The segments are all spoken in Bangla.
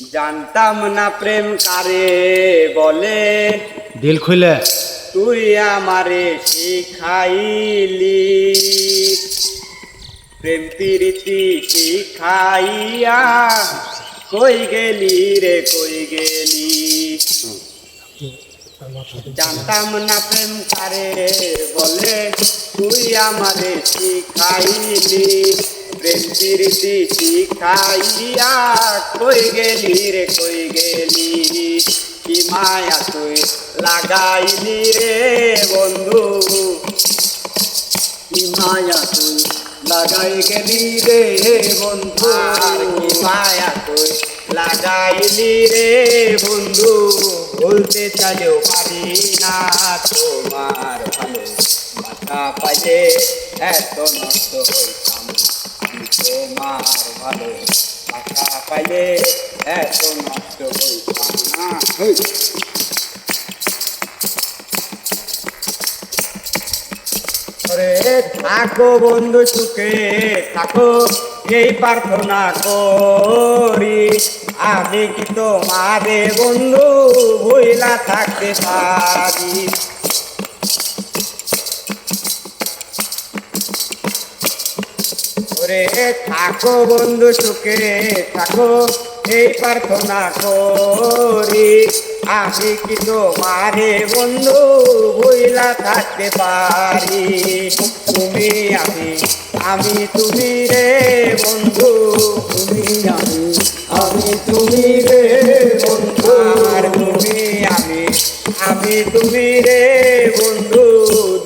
জানতাম না প্রেম কারে বলে। দিল খুলে। তুই আমারে শিখাইলি। প্রেম প্রীতি শিখাইয়া কই গেলি রে কই গেলি? জানতাম না প্রেম কারে বলে তুই আমারে শিখাইলি। প্রীতি শিখাইয়া কই গেলি রে, কই গেলি? কি মায়া তুই লাগাইলি রে, বন্ধু? কি মায়া তুই লাগাই গেলি রে, বন্ধু? কি মায়া তুই লাগাইলি রে, বন্ধু? বলতে চাইলেও পারি না তোমার ভালো বাসা পাইলে এত নষ্ট হইতাম থাকো বন্ধু সুখে থাকো এই প্রার্থনা করি। আমি কি তোমারে বন্ধু ভুইলা থাকতে পারি? ওরে থাকো বন্ধু সুখে থাকো, এই প্রার্থনা করি। আমি কি তোমারে বন্ধু ভুইলা থাকতে পারি? তুমি আমি আমি তুমি রে বন্ধু, তুমি আমি আমি তুমি রে বন্ধু। আর তুমি আমি আমি তুমি রে বন্ধু।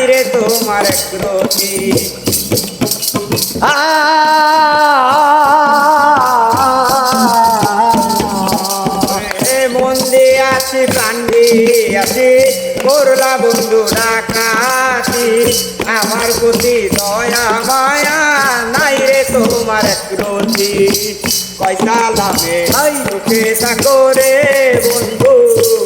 নাই রে তোমার একরতি এ মন দিয়ে আছি দিয়ে আছি করলা বন্ধু ডাকাতি আমার প্রতি দয়া মায়া নাই রে তোমার একরতি পয়সা লাভে সুখে থাকো রে বন্ধু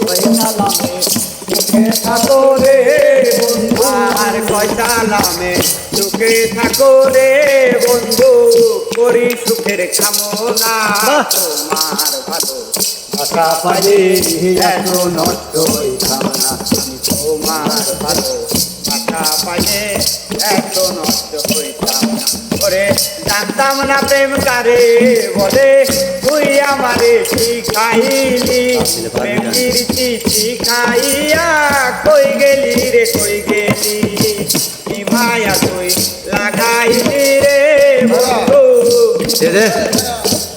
পয়সা লাভে সুখে থাকো রে পয়সা লাভে সুখে থাকো রে বন্ধু করি সুখের কামনা। তোমার ভালো। আশা পাইলে এত নষ্ট হইতাম না। আমি তোমার ভালো। মাথা পাইলে এত নষ্ট হইতাম ওরে জানতাম না প্রেম কারে বলে তুই আমারে শিখাইলি। প্রেম শিখাইয়া কই গেলি রে কই গেলি? মায়া তুই লাগাইলি রে। বন্ধু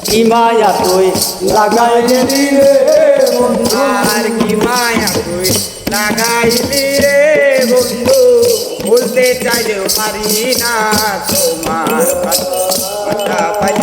কি মায়া তুই লাগাই গেলি রে আর কি মায়া তুই লাগাইলি রে বন্ধু? বলতে চাইলেও পারি না তোমার কথা। পাই